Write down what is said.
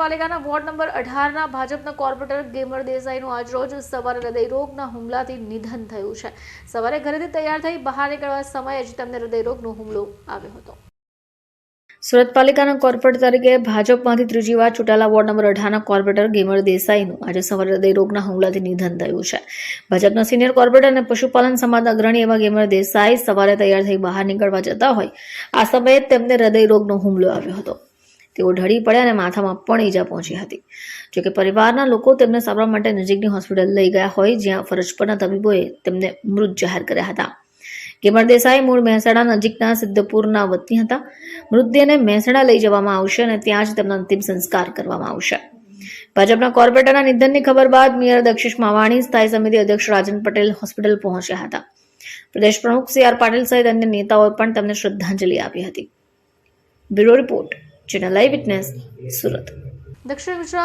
પાલિકાના ward number અઢારના ભાજપના corporator gamer દેસાઈનું આજરોજ સવારે હૃદયરોગના હુમલાથી નિધન થયું છે. સવારે ઘરેથી તૈયાર થઈ બહાર નીકળવા સમયે જ તેમને હૃદયરોગનો હુમલો આવ્યો હતો. સુરત પાલિકાના કોર્પોરેટર તરીકે ભાજપમાંથી ત્રીજી વાર ચૂંટાયેલા વોર્ડ નંબર અઢારના કોર્પોરેટર ગેમર દેસાઈનું આજે સવારે હૃદયરોગના હુમલાથી નિધન થયું છે. ભાજપના સિનિયર કોર્પોરેટર અને પશુપાલન સમાજના અગ્રણી એવા ગેમર દેસાઈ સવારે તૈયાર થઈ બહાર નીકળવા જતા હોય આ સમયે તેમને હૃદયરોગનો હુમલો આવ્યો હતો. તેઓ ઢળી પડ્યા અને માથામાં પણ ઈજા પહોંચી હતી. જોકે પરિવારના લોકો તેમને સારવાર માટે નજીકની હોસ્પિટલ લઈ ગયા હોય, જ્યાં ફરજ પરના તબીબોએ તેમને મૃત જાહેર કર્યા હતા. ગેમર દેસાઈ મૂળ મહેસાણા નજીકના સિદ્ધપુરના વતની હતા. મૃતદેહને મહેસાણા લઈ જવામાં આવશે અને ત્યાં જ તેમના અંતિમ સંસ્કાર કરવામાં આવશે. ભાજપના કોર્પોરેટરના નિધનની ખબર બાદ મેયર દક્ષિશ માવાણી સ્થાયી સમિતિ અધ્યક્ષ રાજન પટેલ હોસ્પિટલ પહોંચ્યા હતા. પ્રદેશ પ્રમુખ સી આર પાટીલ સહિત અન્ય નેતાઓએ પણ તેમને શ્રદ્ધાંજલિ આપી હતી. Bureau report. Channel live witness Surat દક્ષિણ ગુજરાત